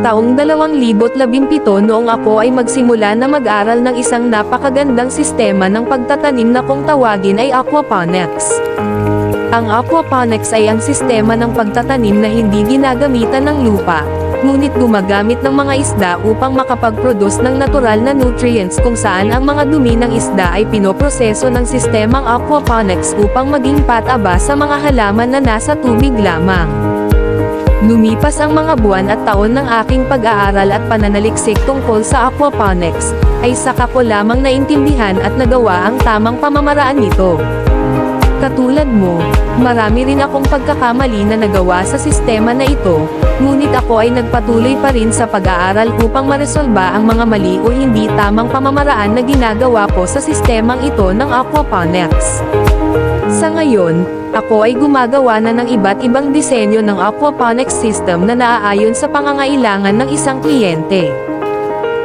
Taong 2017 noong ako ay magsimula na mag-aral ng isang napakagandang sistema ng pagtatanim na kung tawagin ay aquaponics. Ang aquaponics ay ang sistema ng pagtatanim na hindi ginagamitan ng lupa, ngunit gumagamit ng mga isda upang makapag-produce ng natural na nutrients kung saan ang mga dumi ng isda ay pinoproseso ng sistemang aquaponics upang maging pataba sa mga halaman na nasa tubig lamang. Lumipas ang mga buwan at taon ng aking pag-aaral at pananaliksik tungkol sa aquaponics, ay saka ko lamang naintindihan at nagawa ang tamang pamamaraan nito. Katulad mo, marami rin akong pagkakamali na nagawa sa sistema na ito, ngunit ako ay nagpatuloy pa rin sa pag-aaral upang maresolba ang mga mali o hindi tamang pamamaraan na ginagawa ko sa sistemang ito ng aquaponics. Sa ngayon, ako ay gumagawa na ng iba't ibang disenyo ng aquaponics system na naaayon sa pangangailangan ng isang kliyente.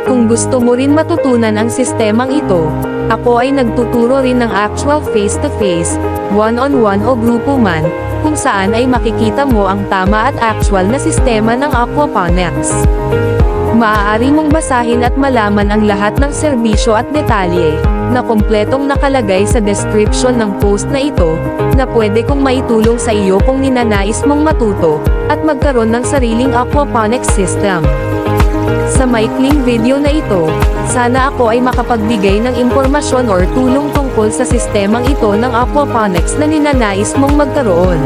Kung gusto mo rin matutunan ang sistemang ito, ako ay nagtuturo rin ng actual face-to-face, one-on-one o grupo man, kung saan ay makikita mo ang tama at actual na sistema ng aquaponics. Maaari mong basahin at malaman ang lahat ng serbisyo at detalye, na kompletong nakalagay sa description ng post na ito, na pwede kong maitulong sa iyo kung ninanais mong matuto, at magkaroon ng sariling aquaponics system. Sa maikling video na ito, sana ako ay makapagbigay ng impormasyon or tulong tungkol sa sistemang ito ng aquaponics na ninanais mong magkaroon.